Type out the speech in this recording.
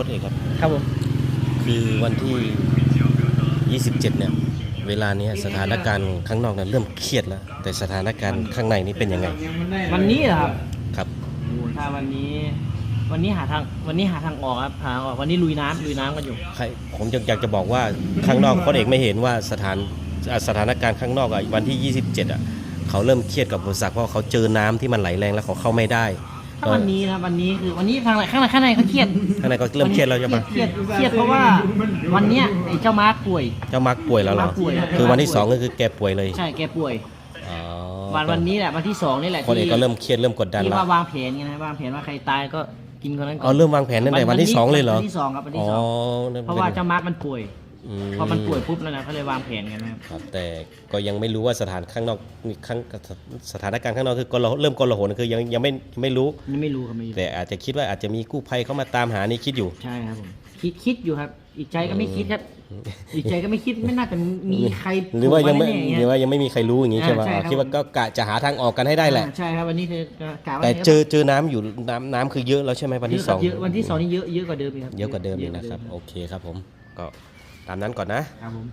ค้ชเอกครับ ครับผม คือวันที่ 27 เนี่ย เวลาเนี้ยสถานการณ์ข้างนอกเนี่ยเริ่มเครียดแล้ว แต่สถานการณ์ข้างในนี่เป็นยังไง วันนี้เหรอครับครับโอ้ถ้าวันนี้ วันนี้หาทาง วันนี้หาทางออกครับ หาทางออก วันนี้ลุยน้ำลุยน้ำกันอยู่ ใครผมอยากจะบอกว่าข้างนอกโค้ชเอกไม่เห็นว่าสถานอะสถานการณ์ข้างนอกอะวันที่ 27 อะ เขาเริ่มเครียดกับบริษัทเพราะเขาเจอน้ำที่มันไหลแรงแล้วเขาเข้าไม่ได้ ถ้าวันนี้นะวันนี้คือวันนี้ทางไหนข้างในข้างในเขาเครียดข้างในก็เริ่มเครียดแล้วใช่ไหมเครียดเครียดเพราะว่าวันเนี้ยไอ้เจ้ามาร์คป่วย เจ้ามักป่วยแล้วเหรอเจ้ามักป่วย คือวันที่สองก็คือแกป่วยเลยใช่แกป่วยอ๋อวันวันนี้แหละวันที่สองนี่แหละโค้ชเอกก็เริ่มเครียดเริ่มกดดันที่แล้ว ว่าวางแผนไงนะวางแผนว่าใครตายก็กินคนนั้นก่อ๋อเริ่มวางแผนตั้งแต่วันที่สองเลยเหรอ วันที่สองครับวันอ๋ที่อสองเพราะว่าเจ้ามาร์คมันป่วย อืพอมันป่วยปุ๊บแล้วนะเขาเลยวางแผนกันนะครับ ครับแต่ก็ยังไม่รู้ว่าสถานข้างนอกข้างสถานการณ์ข้างนอกคือกลาเริ่มกลาหนคือยังยังไม่ไม่รู้ นี่ไม่รู้ครับไม่รู้แต่อาจจะคิดว่าอาจจะมีกู้ภัยเข้ามาตามหานี่คิดอยู่ ใช่ครับผมคิดคิดอยู่ครับ อีกใจก็ไม่คิดครับ อีกใจก็ไม่คิดไม่น่าจะมีใครหรือว่ายังไม่โผล่าแน่ๆ หรือว่ายังไม่มีใครรู้อย่างนี้ใช่ไหมอ่าใช่ครับ คิดว่าก็กะจะหาทางออกกันให้ได้แหละ อ่าใช่ครับวันนี้คือกะว่าแต่เจอเจอน้ำอยู่น้ำน้ำคือเยอะแล้วใช่ไหมวันที่สองเยอะวันที่สองนี่เยอะเยอะกว่าเดิมอีกครับเยอะกว่าเดิมอีกนะครับ โอเคครับผมก็ ตามนั้นก่อนนะ ครับผม